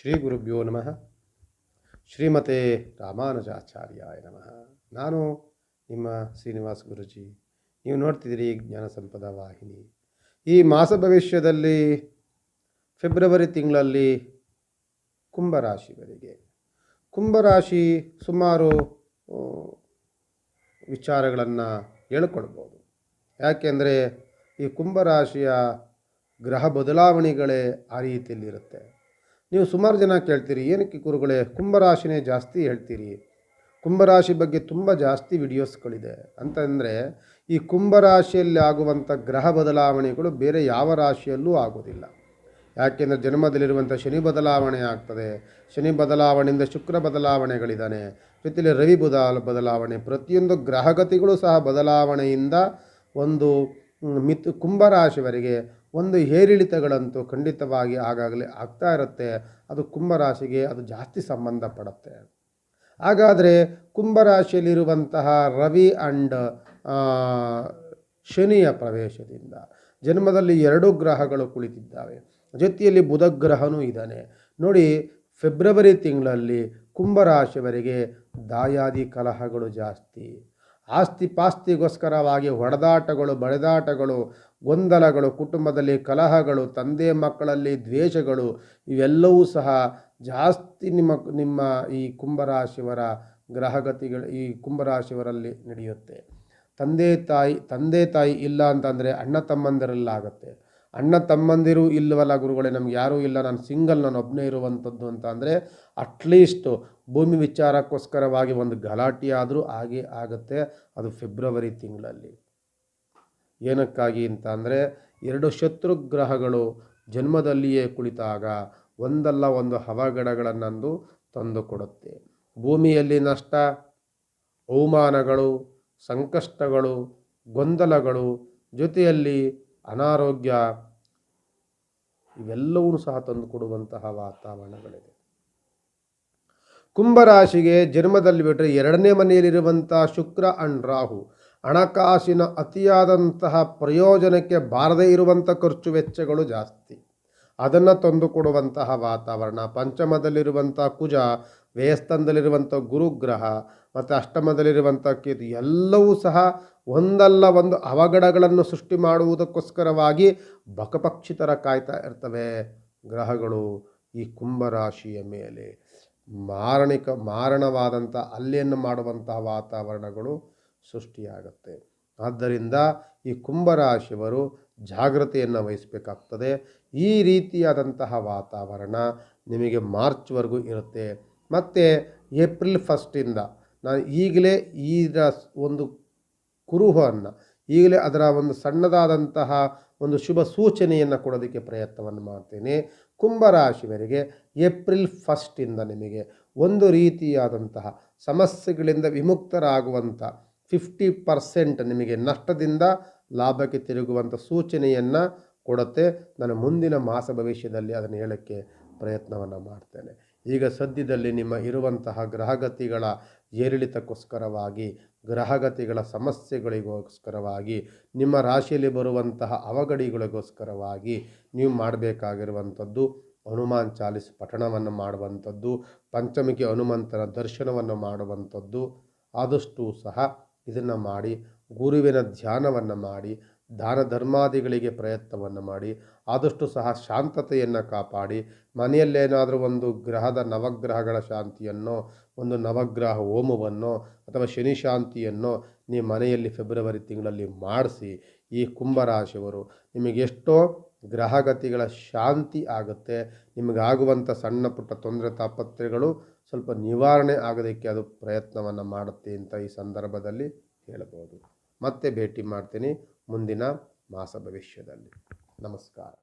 ಶ್ರೀ ಗುರುಭ್ಯೋ ನಮಃ. ಶ್ರೀಮತೆ ರಾಮಾನುಜಾಚಾರ್ಯಾಯ ನಮಃ. ನಾನು ನಿಮ್ಮ ಶ್ರೀನಿವಾಸ ಗುರುಜಿ. ನೀವು ನೋಡ್ತಿದ್ದೀರಿ ಜ್ಞಾನ ಸಂಪದ ವಾಹಿನಿ. ಈ ಮಾಸ ಭವಿಷ್ಯದಲ್ಲಿ ಫೆಬ್ರವರಿ ತಿಂಗಳಲ್ಲಿ ಕುಂಭರಾಶಿವರೆಗೆ. ಕುಂಭರಾಶಿ ಸುಮಾರು ವಿಚಾರಗಳನ್ನು ಹೇಳ್ಕೊಳ್ಬೋದು ಯಾಕೆಂದರೆ ಈ ಕುಂಭರಾಶಿಯ ಗ್ರಹ ಬದಲಾವಣೆಗಳೇ ಆ ರೀತಿಯಲ್ಲಿರುತ್ತೆ. ನೀವು ಸುಮಾರು ಜನ ಕೇಳ್ತೀರಿ, ಏನಕ್ಕೆ ಗುರುಗಳೇ, ಕುಂಭರಾಶಿನೇ ಜಾಸ್ತಿ ಹೇಳ್ತೀರಿ? ಕುಂಭರಾಶಿ ಬಗ್ಗೆ ತುಂಬ ಜಾಸ್ತಿ ವಿಡಿಯೋಸ್ಗಳಿದೆ. ಅಂತಂದರೆ, ಈ ಕುಂಭರಾಶಿಯಲ್ಲಿ ಆಗುವಂಥ ಗ್ರಹ ಬದಲಾವಣೆಗಳು ಬೇರೆ ಯಾವ ರಾಶಿಯಲ್ಲೂ ಆಗೋದಿಲ್ಲ. ಯಾಕೆಂದರೆ ಜನ್ಮದಲ್ಲಿರುವಂಥ ಶನಿ ಬದಲಾವಣೆ ಆಗ್ತದೆ. ಶನಿ ಬದಲಾವಣೆಯಿಂದ ಶುಕ್ರ ಬದಲಾವಣೆಗಳಿದ್ದಾನೆ. ಜೊತೆಯಲ್ಲಿ ರವಿ ಬದಲ ಬದಲಾವಣೆ, ಪ್ರತಿಯೊಂದು ಗ್ರಹಗತಿಗಳು ಸಹ ಬದಲಾವಣೆಯಿಂದ ಒಂದು ಮಿತ್ ಕುಂಭರಾಶಿವರೆಗೆ ಒಂದು ಏರಿಳಿತಗಳಂತೂ ಖಂಡಿತವಾಗಿ ಆಗಾಗಲೇ ಆಗ್ತಾ ಇರುತ್ತೆ. ಅದು ಕುಂಭರಾಶಿಗೆ ಅದು ಜಾಸ್ತಿ ಸಂಬಂಧಪಡುತ್ತೆ ಹಾಗಾದರೆ ಕುಂಭರಾಶಿಯಲ್ಲಿರುವಂತಹ ರವಿ ಅಂಡ್ ಶನಿಯ ಪ್ರವೇಶದಿಂದ ಜನ್ಮದಲ್ಲಿ ಎರಡು ಗ್ರಹಗಳು ಕುಳಿತಿದ್ದಾವೆ. ಜೊತೆಯಲ್ಲಿ ಬುಧ ಗ್ರಹನೂ ಇದ್ದಾನೆ. ನೋಡಿ, ಫೆಬ್ರವರಿ ತಿಂಗಳಲ್ಲಿ ಕುಂಭರಾಶಿಯವರಿಗೆ ದಾಯಾದಿ ಕಲಹಗಳು ಜಾಸ್ತಿ. ಆಸ್ತಿ ಪಾಸ್ತಿಗೋಸ್ಕರವಾಗಿ ಹೊಡೆದಾಟಗಳು, ಬಡಿದಾಟಗಳು, ಗೊಂದಲಗಳು, ಕುಟುಂಬದಲ್ಲಿ ಕಲಹಗಳು, ತಂದೆ ಮಕ್ಕಳಲ್ಲಿ ದ್ವೇಷಗಳು, ಇವೆಲ್ಲವೂ ಸಹ ಜಾಸ್ತಿ ನಿಮ್ಮ ನಿಮ್ಮ ಈ ಕುಂಭರಾಶಿಯವರ ಗ್ರಹಗತಿಗಳು, ಈ ಕುಂಭರಾಶಿಯವರಲ್ಲಿ ನಡೆಯುತ್ತೆ. ತಂದೆ ತಾಯಿ ತಂದೆ ತಾಯಿ ಇಲ್ಲ ಅಂತಂದರೆ ಅಣ್ಣ ತಮ್ಮಂದಿರಲ್ಲಾಗುತ್ತೆ. ಅಣ್ಣ ತಮ್ಮಂದಿರು ಇಲ್ಲವಲ್ಲ ಗುರುಗಳೇ, ನಮ್ಗೆ ಯಾರೂ ಇಲ್ಲ, ನಾನು ಸಿಂಗಲ್, ನಾನು ಒಬ್ಬನೇ ಇರುವಂಥದ್ದು ಅಂತ ಅಂದರೆ ಅಟ್ಲೀಸ್ಟು ಭೂಮಿ ವಿಚಾರಕ್ಕೋಸ್ಕರವಾಗಿ ಒಂದು ಗಲಾಟೆ ಆದರೂ ಹಾಗೆ ಆಗುತ್ತೆ. ಅದು ಫೆಬ್ರವರಿ ತಿಂಗಳಲ್ಲಿ. ಏನಕ್ಕಾಗಿ ಅಂತ ಅಂದರೆ ಎರಡು ಶತ್ರು ಗ್ರಹಗಳು ಜನ್ಮದಲ್ಲಿಯೇ ಕುಳಿತಾಗ ಒಂದಲ್ಲ ಒಂದು ಅವಘಡಗಳನ್ನಂದು ತಂದು ಕೊಡುತ್ತೆ. ಭೂಮಿಯಲ್ಲಿ ನಷ್ಟ, ಅವಮಾನಗಳು, ಸಂಕಷ್ಟಗಳು, ಗೊಂದಲಗಳು, ಜೊತೆಯಲ್ಲಿ ಅನಾರೋಗ್ಯ ಇವೆಲ್ಲವೂ ಸಹ ತಂದುಕೊಡುವಂತಹ ವಾತಾವರಣಗಳಿದೆ. ಕುಂಭರಾಶಿಗೆ ಜನ್ಮದಲ್ಲಿ ಬಿಟ್ಟರೆ ಎರಡನೇ ಮನೆಯಲ್ಲಿರುವಂಥ ಶುಕ್ರ ಅಂಡ್ ರಾಹು, ಹಣಕಾಸಿನ ಅತಿಯಾದಂತಹ ಪ್ರಯೋಜನಕ್ಕೆ ಬಾರದೇ ಇರುವಂಥ ಖರ್ಚು ವೆಚ್ಚಗಳು ಜಾಸ್ತಿ. ಅದನ್ನು ತಂದುಕೊಡುವಂತಹ ವಾತಾವರಣ, ಪಂಚಮದಲ್ಲಿರುವಂಥ ಕುಜ, ವ್ಯಯಸ್ಥಾನದಲ್ಲಿರುವಂಥ ಗುರುಗ್ರಹ, ಮತ್ತು ಅಷ್ಟಮದಲ್ಲಿರುವಂಥ ಕೇತು, ಎಲ್ಲವೂ ಸಹ ಒಂದಲ್ಲ ಒಂದು ಅವಘಡಗಳನ್ನು ಸೃಷ್ಟಿ ಮಾಡುವುದಕ್ಕೋಸ್ಕರವಾಗಿ ಬಕಪಕ್ಷಿತರ ಕಾಯ್ತಾ ಇರ್ತವೆ. ಗ್ರಹಗಳು ಈ ಕುಂಭರಾಶಿಯ ಮೇಲೆ ಮಾರಣಿಕ, ಮಾರಣವಾದಂಥ ಅಲ್ಲೆಯನ್ನು ಮಾಡುವಂತಹ ವಾತಾವರಣಗಳು ಸೃಷ್ಟಿಯಾಗುತ್ತೆ. ಆದ್ದರಿಂದ ಈ ಕುಂಭರಾಶಿಯವರು ಜಾಗ್ರತೆಯನ್ನು ವಹಿಸಬೇಕಾಗ್ತದೆ. ಈ ರೀತಿಯಾದಂತಹ ವಾತಾವರಣ ನಿಮಗೆ ಮಾರ್ಚ್ವರೆಗೂ ಇರುತ್ತೆ. ಮತ್ತು ಏಪ್ರಿಲ್ ಫಸ್ಟಿಂದ ನಾನು ಈಗಲೇ ಈ ಒಂದು ಕುರುಹನ್ನು. ಈಗಲೇ ಅದರ ಒಂದು ಸಣ್ಣದಾದಂತಹ ಒಂದು ಶುಭ ಸೂಚನೆಯನ್ನು ಕೊಡೋದಕ್ಕೆ ಪ್ರಯತ್ನವನ್ನು ಮಾಡ್ತೇನೆ. ಕುಂಭರಾಶಿವರಿಗೆ ಏಪ್ರಿಲ್ ಫಸ್ಟಿಂದ ನಿಮಗೆ ಒಂದು ರೀತಿಯಾದಂತಹ ಸಮಸ್ಯೆಗಳಿಂದ ವಿಮುಕ್ತರಾಗುವಂಥ ಫಿಫ್ಟಿ ಪರ್ಸೆಂಟ್ ನಿಮಗೆ ನಷ್ಟದಿಂದ ಲಾಭಕ್ಕೆ ತಿರುಗುವಂಥ ಸೂಚನೆಯನ್ನು ಕೊಡುತ್ತೆ. ನಾನು ಮುಂದಿನ ಮಾಸ ಭವಿಷ್ಯದಲ್ಲಿ ಅದನ್ನು ಹೇಳೋಕ್ಕೆ ಪ್ರಯತ್ನವನ್ನು ಮಾಡ್ತೇನೆ. ಈಗ ಸದ್ಯದಲ್ಲಿ ನಿಮ್ಮ ಇರುವಂತಹ ಗ್ರಹಗತಿಗಳ ಏರಿಳಿತಕ್ಕೋಸ್ಕರವಾಗಿ, ಗ್ರಹಗತಿಗಳ ಸಮಸ್ಯೆಗಳಿಗೋಸ್ಕರವಾಗಿ, ನಿಮ್ಮ ರಾಶಿಯಲ್ಲಿ ಬರುವಂತಹ ಅವಗಡಿಗಳಿಗೋಸ್ಕರವಾಗಿ ನೀವು ಮಾಡಬೇಕಾಗಿರುವಂಥದ್ದು ಹನುಮಾನ್ ಚಾಲಿಸ್ ಪಠಣವನ್ನು ಮಾಡುವಂಥದ್ದು ಪಂಚಮಿಗೆ ಹನುಮಂತನ ದರ್ಶನವನ್ನು ಮಾಡುವಂಥದ್ದು. ಆದಷ್ಟು ಸಹ ಇದನ್ನು ಮಾಡಿ, ಗುರುವಿನ ಧ್ಯಾನವನ್ನು ಮಾಡಿ ದಾನ ಧರ್ಮಾದಿಗಳಿಗೆ ಪ್ರಯತ್ನವನ್ನು ಮಾಡಿ, ಆದಷ್ಟು ಸಹ ಶಾಂತತೆಯನ್ನು ಕಾಪಾಡಿ, ಮನೆಯಲ್ಲೇನಾದರೂ ಒಂದು ಗ್ರಹದ ನವಗ್ರಹಗಳ ಶಾಂತಿಯನ್ನು, ಒಂದು ನವಗ್ರಹ ಹೋಮವನ್ನು ಅಥವಾ ಶನಿ ಶಾಂತಿಯನ್ನು ನೀವು ಮನೆಯಲ್ಲಿ ಫೆಬ್ರವರಿ ತಿಂಗಳಲ್ಲಿ ಮಾಡಿಸಿ, ಈ ಕುಂಭರಾಶಿಯವರು ನಿಮಗೆಷ್ಟೋ ಗ್ರಹಗತಿಗಳ ಶಾಂತಿ ಆಗುತ್ತೆ. ನಿಮಗಾಗುವಂಥ ಸಣ್ಣ ಪುಟ್ಟ ತೊಂದರೆ ತಾಪತ್ರೆಗಳು ಸ್ವಲ್ಪ ನಿವಾರಣೆ ಆಗೋದಕ್ಕೆ ಅದು ಪ್ರಯತ್ನವನ್ನು ಮಾಡುತ್ತೆ ಅಂತ ಈ ಸಂದರ್ಭದಲ್ಲಿ ಹೇಳ್ಬೋದು ಮತ್ತೆ ಭೇಟಿ ಮಾಡ್ತೀನಿ ಮುಂದಿನ ಮಾಸ ಭವಿಷ್ಯದಲ್ಲಿ. ನಮಸ್ಕಾರ.